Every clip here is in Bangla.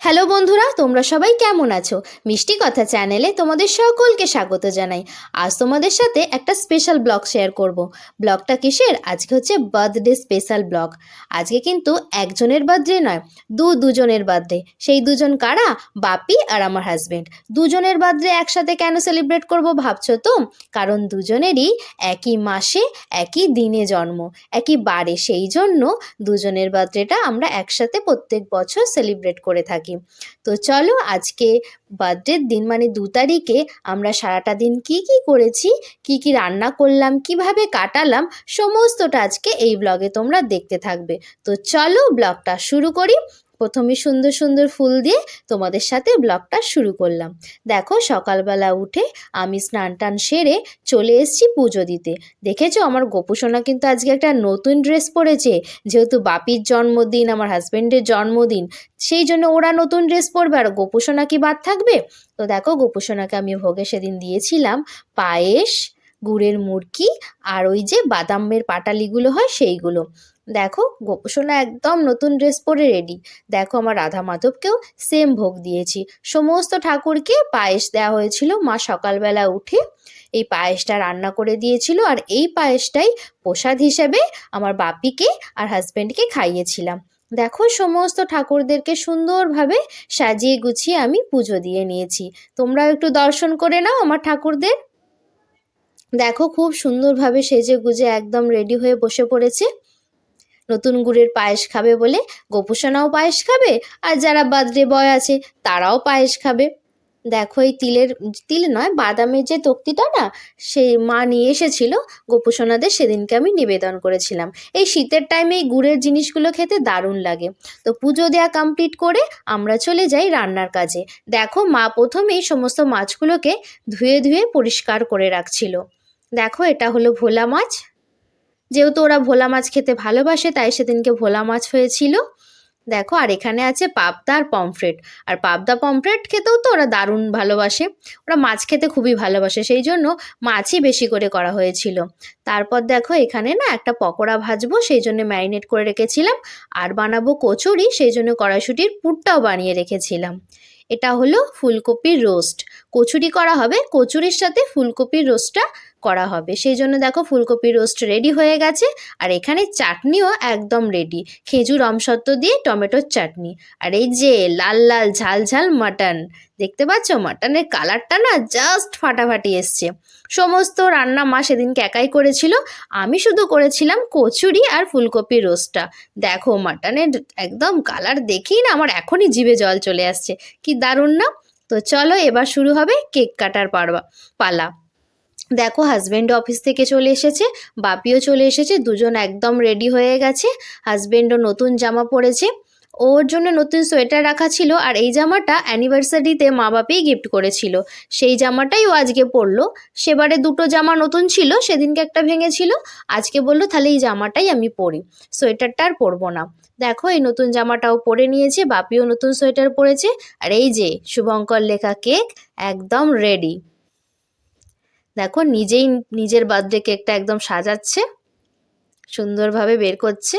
হ্যালো বন্ধুরা, তোমরা সবাই কেমন আছো? মিষ্টি কথা চ্যানেলে তোমাদের সকলকে স্বাগত জানাই। আজ তোমাদের সাথে একটা স্পেশাল ব্লগ শেয়ার করব। ব্লগটা কিসের? আজকে হচ্ছে বার্থডে স্পেশাল ব্লগ আজকে কিন্তু একজনের বার্থডে নয়, দু দুজনের বার্থডে সেই দুজন কারা? বাপি আর আমার হাজবেন্ড দুজনের বার্থডে একসাথে কেন সেলিব্রেট করব ভাবছ তো? কারণ দুজনেরই একই মাসে, একই দিনে জন্ম, একই বারে। সেই জন্য দুজনের বার্থডেটা আমরা একসাথে প্রত্যেক বছর সেলিব্রেট করে থাকি। তো চলো আজকে বার্থডের দিন মানে দু তারিখে আমরা সারাটা দিন কি কি করেছি, কি কি রান্না করলাম, কীভাবে কাটালাম, সমস্তটা আজকে এই ব্লগে তোমরা দেখতে থাকবে। তো চলো ব্লগটা শুরু করি। প্রথমে সুন্দর সুন্দর ফুল দিয়ে তোমাদের সাথে ব্লগটা শুরু করলাম। দেখো সকালবেলা উঠে আমি স্নান টান সেরে চলে এসেছি পুজো দিতে। দেখেছ আমার গোপুসোনা কিন্তু আজকে একটা নতুন ড্রেস পরেছে, যেহেতু বাপির জন্মদিন, আমার হাজব্যান্ডের জন্মদিন, সেই জন্য ওরা নতুন ড্রেস পরবে আর গোপুসোনা কি বাদ থাকবে? তো দেখো গোপুসোনাকে আমি ভোগে সেদিন দিয়েছিলাম পায়েস গুড়ের মুরকি আর ওই যে বাদামের পাটালিগুলো হয় সেইগুলো। দেখো, গোপুসোনা একদম নতুন ড্রেস পরে রেডি দেখো আমার রাধা মাধবকেও সেম ভোগ দিয়েছি। সমস্ত ঠাকুরকে পায়েস দেওয়া হয়েছিল। মা সকালবেলা উঠে এই পায়েসটা রান্না করে দিয়েছিল আর এই পায়েসটাই প্রসাদ হিসেবে আমার বাপিকে আর হাজব্যান্ডকে খাইয়েছিলাম। দেখো, সমস্ত ঠাকুরদেরকে সুন্দরভাবে সাজিয়ে গুছিয়ে আমি পুজো দিয়ে নিয়েছি। তোমরাও একটু দর্শন করে নাও আমার ঠাকুরদের। দেখো খুব সুন্দরভাবে সেজে গুজে একদম রেডি হয়ে বসে পড়েছে। নতুন গুড়ের পায়েস খাবে বলে গোপুসোনাও পায়েস খাবে আর যারা বার্থডে বয় আছে তারাও পায়েস খাবে। দেখো এই তিলের, তিল নয়, বাদামের যে তক্তিটা না, সেই মা নিয়ে এসেছিল, গোপুসোনাদের সেদিনকে আমি নিবেদন করেছিলাম। এই শীতের টাইমে এই গুড়ের জিনিসগুলো খেতে দারুণ লাগে। তো পুজো দেওয়া কমপ্লিট করে আমরা চলে যাই রান্নার কাজে। দেখো মা প্রথমেই সমস্ত মাছগুলোকে ধুয়ে ধুয়ে পরিষ্কার করে রাখছিল। দেখো, এটা হলো ভোলা মাছ। যেহেতু ওরা ভোলা মাছ খেতে ভালোবাসে, তাই সেদিনকে ভোলা মাছ হয়েছিল। দেখো, আর এখানে আছে পাবদা আর পমফ্রেট। আর পাবদা, পমফ্রেট খেতেও তো ওরা দারুণ ভালোবাসে। ওরা মাছ খেতে খুবই ভালোবাসে, সেই জন্য মাছই বেশি করে করা হয়েছিল। তারপর দেখো, এখানে না একটা পকোড়া ভাজবো, সেই জন্য ম্যারিনেট করে রেখেছিলাম। আর বানাবো কচুরি, সেই জন্য কড়াইশুটির পুরটাও বানিয়ে রেখেছিলাম। এটা হলো ফুলকপির রোস্ট। কচুরি করা হবে, কচুরির সাথে ফুলকপির রোস্টটা করা হবে। সেই জন্য দেখো ফুলকপির রোস্ট রেডি হয়ে গেছে আর এখানে চাটনিও একদম রেডি খেজুর আমসত্ত্ব দিয়ে টমেটোর চাটনি। আর এই যে লাল লাল ঝাল ঝাল মাটন দেখতে পাচ্ছ? মাটনের কালারটা না জাস্ট ফাটাফাটি এসছে। সমস্ত রান্না মা সেদিনকে একাই করেছিল। আমি শুধু করেছিলাম কচুরি আর ফুলকপির রোস্টটা দেখো মাটনের একদম কালার দেখেই না আমার এখনই জিভে জল চলে আসছে। কি দারুণ না? তো চলো এবার শুরু হবে কেক কাটার পারবা পালা। দেখো হাজব্যান্ড অফিস থেকে চলে এসেছে, বাপিও চলে এসেছে, দুজন একদম রেডি হয়ে গেছে হাজব্যান্ডও নতুন জামা পরেছে। ওর জন্য নতুন সোয়েটার রাখা ছিল আর এই জামাটা অ্যানিভার্সারিতে মা বাপেই গিফট করেছিল। সেই জামাটাই ও আজকে পরলো। সেবারে দুটো জামা নতুন ছিল, সেদিনকে একটা ভেঙেছিল, আজকে বলল তাহলে এই জামাটাই আমি পরি। সোয়েটারটা আর পরবো না। দেখো এই নতুন জামাটাও পরে নিয়েছে, বাপিও নতুন সোয়েটার পরেছে, আর এই যে শুভঙ্কর লেখা কেক একদম রেডি দেখো নিজেই নিজের বার্থডে কেকটা একদম সাজাচ্ছে, সুন্দরভাবে বের করছে।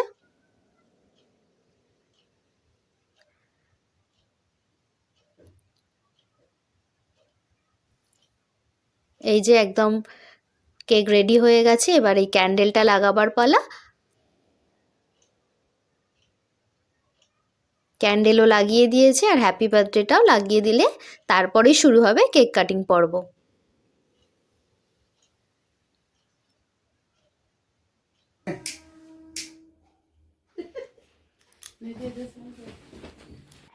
এই যে একদম কেক রেডি হয়ে গেছে, এবার এই ক্যান্ডেলটা লাগাবার পালা। ক্যান্ডেলও লাগিয়ে দিয়েছে আর হ্যাপি বার্থডেটাও লাগিয়ে দিলে তারপরেই শুরু হবে কেক কাটিং পর্ব।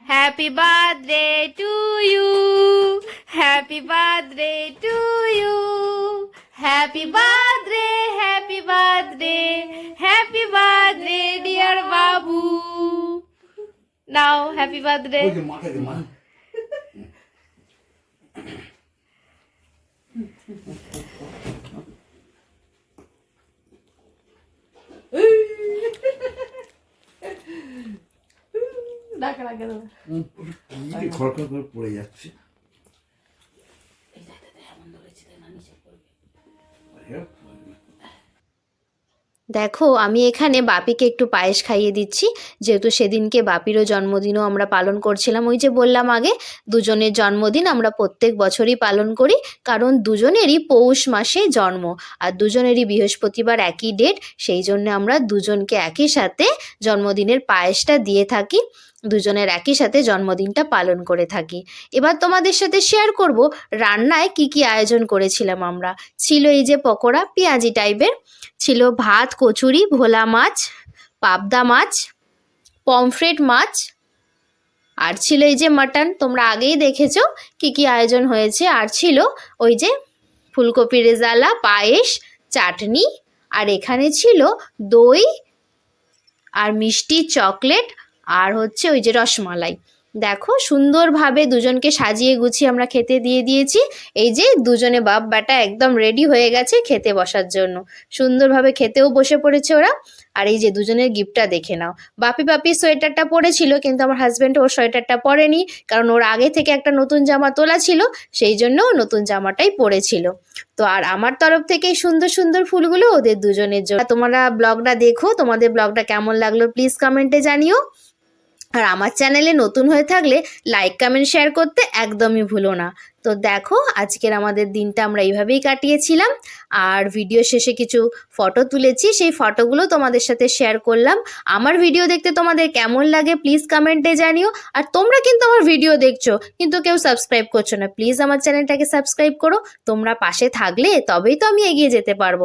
Happy birthday to you. Happy birthday to you. Happy birthday, happy birthday, happy birthday, dear Babu. Now, happy birthday. খড়খড় করে পড়ে যাচ্ছে। দেখো আমি এখানে বাপিকে একটু পায়েস খাইয়ে দিচ্ছি। যেহেতু সেদিনকে বাপিরও জন্মদিনও আমরা পালন করছিলাম ওই যে বললাম আগে দুজনের জন্মদিন আমরা প্রত্যেক বছরই পালন করি কারণ দুজনেরই পৌষ মাসে জন্ম আর দুজনেরই বৃহস্পতিবার একই ডেট সেই জন্য আমরা দুজনকে একই সাথে জন্মদিনের পায়েসটা দিয়ে থাকি। দুজনের একই সাথে জন্মদিনটা পালন করে থাকি। এবার তোমাদের সাথে শেয়ার করব রান্নায় কি কি আয়োজন করেছিলাম আমরা। ছিল এই যে পকোড়া, পেঁয়াজি টাইপের ছিল ভাত, কচুরি, ভোলা মাছ, পাবদা মাছ পমফ্রেট মাছ। আর ছিল এই যে মাটন তোমরা আগেই দেখেছ কি কি আয়োজন হয়েছে। আর ছিল ওই যে ফুলকপি রেজালা, পায়েস, চাটনি। আর এখানে ছিল দই আর মিষ্টি, চকলেট আর হচ্ছে ওই যে রসমালাই। দেখো, সুন্দরভাবে দুজনকে সাজিয়ে গুছিয়ে আমরা খেতে দিয়ে দিয়েছি। এই যে দুজনে বাপ বেটা একদম রেডি হয়ে গেছে খেতে বসার জন্য। সুন্দরভাবে খেতেও বসে পড়েছে ওরা। আর এই যে দুজনের গিফটটা দেখে নাও। বাপি বাপি সোয়েটারটা পরেছিল, কিন্তু আমার হাজব্যান্ড ওর সোয়েটারটা পরেনি, কারণ ওর আগে থেকে একটা নতুন জামা তোলা ছিল, সেই জন্য নতুন জামাটাই পরেছিল। তো আর আমার তরফ থেকে এই সুন্দর সুন্দর ফুলগুলো ওদের দুজনের জন্য। তোমরা ব্লগটা দেখো, তোমাদের ব্লগটা কেমন লাগল প্লিজ কমেন্টে জানিও। আর আমার চ্যানেলে নতুন হয়ে থাকলে লাইক কমেন্ট শেয়ার করতে একদমই ভুলো না। তো দেখো, আজকের আমাদের দিনটা আমরা এইভাবেই কাটিয়েছিলাম। আর ভিডিও শেষে কিছু ফটো তুলেছি, সেই ফটোগুলো তোমাদের সাথে শেয়ার করলাম। আমার ভিডিও দেখতে তোমাদের কেমন লাগে প্লিজ কমেন্টে জানিও। আর তোমরা কিন্তু আমার ভিডিও দেখছ, কিন্তু কেউ সাবস্ক্রাইব করছ না। প্লিজ আমার চ্যানেলটাকে সাবস্ক্রাইব করো। তোমরা পাশে থাকলে তবেই তো আমি এগিয়ে যেতে পারব।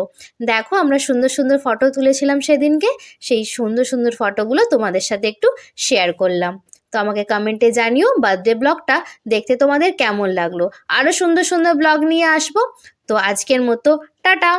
দেখো, আমরা সুন্দর সুন্দর ফটো তুলেছিলাম সেদিনকে। সেই সুন্দর সুন্দর ফটোগুলো তোমাদের সাথে একটু শেয়ার করলাম। তো আমাকে কমেন্টে জানিও বার্থডে ব্লগটা দেখতে তোমাদের কেমন লাগল। আরও সুন্দর সুন্দর ব্লগ নিয়ে আসব। তো আজকের মতো, টাটা!